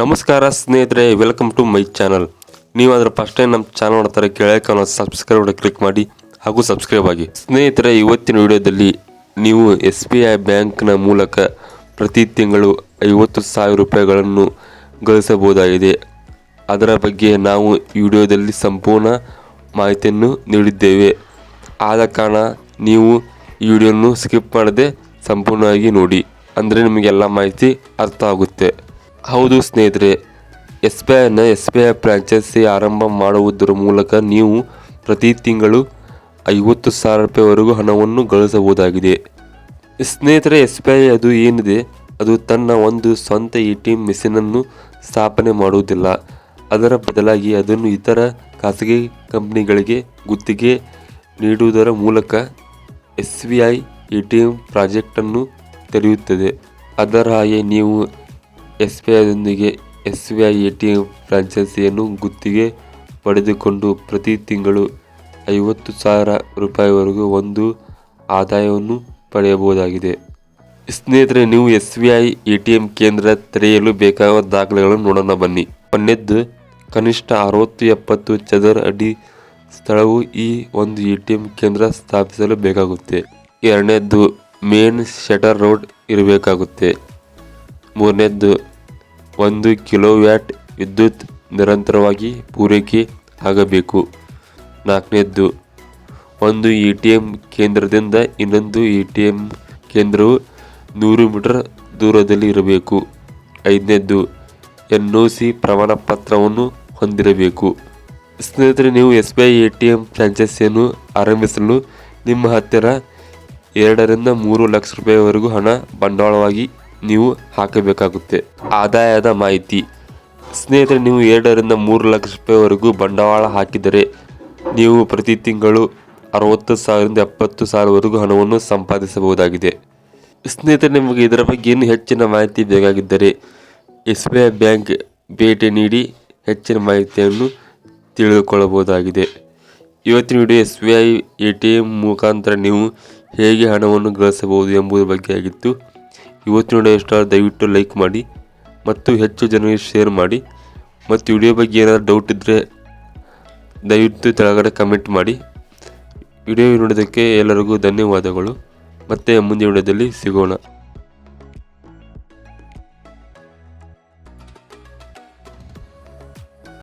ನಮಸ್ಕಾರ ಸ್ನೇಹಿತರೆ welcome to my channel ನೀವು ಅದರ ಫಸ್ಟ್ ಟೈಮ್ ನಮ್ಮ ಚಾನಲ್ ನೋಡ್ತಾರೆ ಅನ್ನೋ ಸಬ್ಸ್ಕ್ರೈಬ್ ಕ್ಲಿಕ್ ಮಾಡಿ ಹಾಗೂ ಸಬ್ಸ್ಕ್ರೈಬ್ ಆಗಿ. ಸ್ನೇಹಿತರೆ, ಇವತ್ತಿನ ವಿಡಿಯೋದಲ್ಲಿ ನೀವು ಎಸ್ ಬಿ ಐ ಬ್ಯಾಂಕ್ನ ಮೂಲಕ ಪ್ರತಿ ತಿಂಗಳು ಐವತ್ತು ಸಾವಿರ ರೂಪಾಯಿಗಳನ್ನು ಗಳಿಸಬಹುದಾಗಿದೆ. ಅದರ ಬಗ್ಗೆ ನಾವು ವಿಡಿಯೋದಲ್ಲಿ ಸಂಪೂರ್ಣ ಮಾಹಿತಿಯನ್ನು ನೀಡಿದ್ದೇವೆ. ಆದ ಕಾರಣ ನೀವು ಈ ವಿಡಿಯೋನು ಸ್ಕಿಪ್ ಮಾಡದೆ ಸಂಪೂರ್ಣವಾಗಿ ನೋಡಿ. ಅಂದರೆ ನಿಮಗೆಲ್ಲ ಮಾಹಿತಿ ಅರ್ಥ ಆಗುತ್ತೆ. ಹೌದು ಸ್ನೇಹಿತರೆ ಎಸ್ ಬಿ ಐನ ಎಸ್ ಬಿ ಐ ಫ್ರಾಂಚೈಸಿ ಆರಂಭ ಮಾಡುವುದರ ಮೂಲಕ ನೀವು ಪ್ರತಿ ತಿಂಗಳು ಐವತ್ತು ಸಾವಿರ ರೂಪಾಯಿವರೆಗೂ ಹಣವನ್ನು ಗಳಿಸಬಹುದಾಗಿದೆ. ಸ್ನೇಹಿತರೆ ಎಸ್ ಬಿ ಐ ಅದು ಏನಿದೆ? ಅದು ತನ್ನ ಒಂದು ಸ್ವಂತ ಎ ಟಿ ಎಂ ಮೆಷಿನನ್ನು ಸ್ಥಾಪನೆ ಮಾಡುವುದಿಲ್ಲ. ಅದರ ಬದಲಾಗಿ ಅದನ್ನು ಇತರ ಖಾಸಗಿ ಕಂಪ್ನಿಗಳಿಗೆ ಗುತ್ತಿಗೆ ನೀಡುವುದರ ಮೂಲಕ S B I A T M ಪ್ರಾಜೆಕ್ಟನ್ನು ತೆರೆಯುತ್ತದೆ. ಅದರ ಹಾಗೆ ನೀವು S B ಐದೊಂದಿಗೆ S B I A T M ಫ್ರಾಂಚೈಸಿಯನ್ನು ಗುತ್ತಿಗೆ ಪಡೆದುಕೊಂಡು ಪ್ರತಿ ತಿಂಗಳು ಐವತ್ತು ಸಾವಿರ ರೂಪಾಯಿವರೆಗೂ ಒಂದು ಆದಾಯವನ್ನು ಪಡೆಯಬಹುದಾಗಿದೆ. ಸ್ನೇಹಿತರೆ, ನೀವು S B I A T M ಕೇಂದ್ರ ತೆರೆಯಲು ಬೇಕಾಗುವ ದಾಖಲೆಗಳನ್ನು ನೋಡೋಣ ಬನ್ನಿ. ಒಂದನೇದ್ದು ಕನಿಷ್ಠ ಅರವತ್ತು ಎಪ್ಪತ್ತು ಚದರ ಅಡಿ ಸ್ಥಳವು ಈ ಒಂದು ಎ ಟಿ ಎಂ ಕೇಂದ್ರ ಸ್ಥಾಪಿಸಲು ಬೇಕಾಗುತ್ತೆ. ಎರಡನೇದ್ದು, ಮೇನ್ ಶಟರ್ ರೋಡ್ ಇರಬೇಕಾಗುತ್ತೆ. ಮೂರನೇದ್ದು, ಒಂದು ಕಿಲೋವ್ಯಾಟ್ ವಿದ್ಯುತ್ ನಿರಂತರವಾಗಿ ಪೂರೈಕೆ ಆಗಬೇಕು. ನಾಲ್ಕನೇದ್ದು, ಒಂದು ಎ ಟಿ ಎಂ ಕೇಂದ್ರದಿಂದ ಇನ್ನೊಂದು ಎ ಟಿ ಎಂ ಕೇಂದ್ರವು ನೂರು ಮೀಟರ್ ದೂರದಲ್ಲಿ ಇರಬೇಕು. ಐದನೇದ್ದು, ಎನ್ ಒ ಸಿ ಪ್ರಮಾಣ ಪತ್ರವನ್ನು ಹೊಂದಿರಬೇಕು. ಸ್ನೇಹಿತರೆ, ನೀವು S B I A T M ಫ್ರಾಂಚೈಸಿಯನ್ನು ಆರಂಭಿಸಲು ನಿಮ್ಮ ಹತ್ತಿರ ಎರಡರಿಂದ ಮೂರು ಲಕ್ಷ ರೂಪಾಯಿವರೆಗೂ ಹಣ ಬಂಡವಾಳವಾಗಿ ನೀವು ಹಾಕಬೇಕಾಗುತ್ತೆ. ಆದಾಯದ ಮಾಹಿತಿ. ಸ್ನೇಹಿತರೆ, ನೀವು ಎರಡರಿಂದ ಮೂರು ಲಕ್ಷ ರೂಪಾಯಿವರೆಗೂ ಬಂಡವಾಳ ಹಾಕಿದರೆ ನೀವು ಪ್ರತಿ ತಿಂಗಳು ಅರವತ್ತು ಸಾವಿರದಿಂದ ಎಪ್ಪತ್ತು ಸಾವಿರವರೆಗೂ ಹಣವನ್ನು ಸಂಪಾದಿಸಬಹುದಾಗಿದೆ. ಸ್ನೇಹಿತರೆ, ನಿಮಗೆ ಇದರ ಬಗ್ಗೆ ಇನ್ನೂ ಹೆಚ್ಚಿನ ಮಾಹಿತಿ ಬೇಕಾಗಿದ್ದರೆ ಎಸ್ ಬಿ ಐ ಬ್ಯಾಂಕ್ ಭೇಟಿ ನೀಡಿ ಹೆಚ್ಚಿನ ಮಾಹಿತಿಯನ್ನು ತಿಳಿದುಕೊಳ್ಳಬಹುದಾಗಿದೆ. ಇವತ್ತಿನ video S B I A T M ಮುಖಾಂತರ ನೀವು ಹೇಗೆ ಹಣವನ್ನು ಗಳಿಸಬಹುದು ಎಂಬುದರ ಬಗ್ಗೆ ಆಗಿತ್ತು. ಇವತ್ತಿನ ವಿಡಿಯೋ ಇಷ್ಟ ದಯವಿಟ್ಟು ಲೈಕ್ ಮಾಡಿ ಮತ್ತು ಹೆಚ್ಚು ಜನರಿಗೆ ಶೇರ್ ಮಾಡಿ ಮತ್ತು ವಿಡಿಯೋ ಬಗ್ಗೆ ಏನಾದರೂ ಡೌಟ್ ಇದ್ದರೆ ದಯವಿಟ್ಟು ಕೆಳಗಡೆ ಕಮೆಂಟ್ ಮಾಡಿ. ವಿಡಿಯೋ ನೋಡೋದಕ್ಕೆ ಎಲ್ಲರಿಗೂ ಧನ್ಯವಾದಗಳು. ಮತ್ತೆ ಮುಂದಿನ ವಿಡಿಯೋದಲ್ಲಿ ಸಿಗೋಣ.